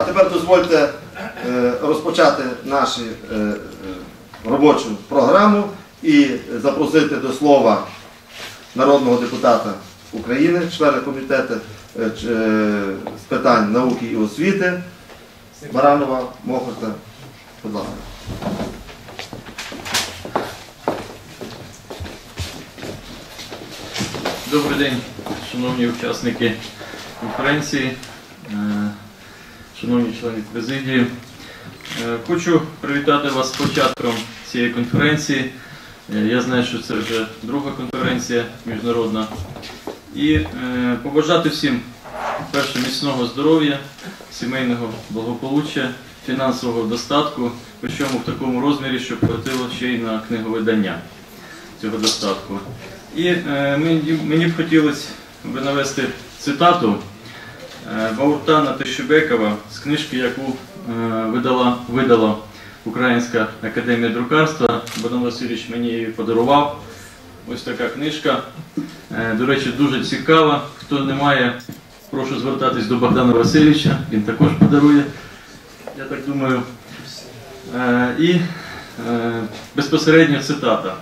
А тепер дозвольте е, розпочати нашу е, е, робочу програму і запросити до слова народного депутата України, члена комітету з питань науки і освіти Баранова Мохорта. Ласка. Добрий день, шановні учасники конференції, шановні члени президії. Е, Хочу привітати вас з початком цієї конференції. Е, Я знаю, що це вже друга конференція міжнародна. І е, побажати всім перше міцного здоров'я, сімейного благополуччя, фінансового достатку, причому в такому розмірі, щоб хватило ще й на книговидання цього достатку. І мені, б хотілося би навести цитату Бауртана Тещебекова з книжки, яку е, видала, видала Українська академія друкарства. Богдан Васильович мені її подарував. Ось така книжка. Е, до речі, дуже цікава. Хто не має, прошу звертатись до Богдана Васильовича, він також подарує. Я так думаю. Е, і е, безпосередньо цитата.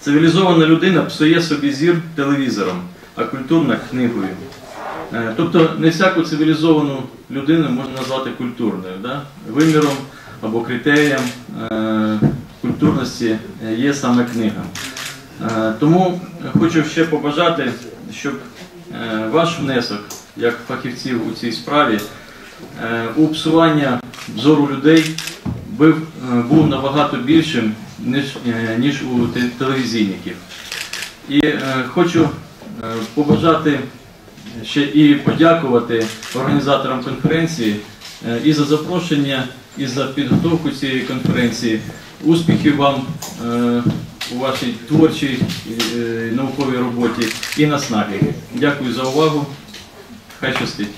Цивілізована людина псує собі зір телевізором, а культурна книгою. Е, Тобто не всяку цивілізовану людину можна назвати культурною. Да? Виміром або критерієм е, культурності є саме книга. Е, Тому хочу ще побажати, щоб е, ваш внесок як фахівців у цій справі е, у псування зору людей був, е, набагато більшим, ніж, е, у телевізійників. І е, хочу е, побажати ще і подякувати організаторам конференції е, і за запрошення, і за підготовку цієї конференції. Успіхів вам е, у вашій творчій е, науковій роботі і наснаги. Дякую за увагу. Хай щастить.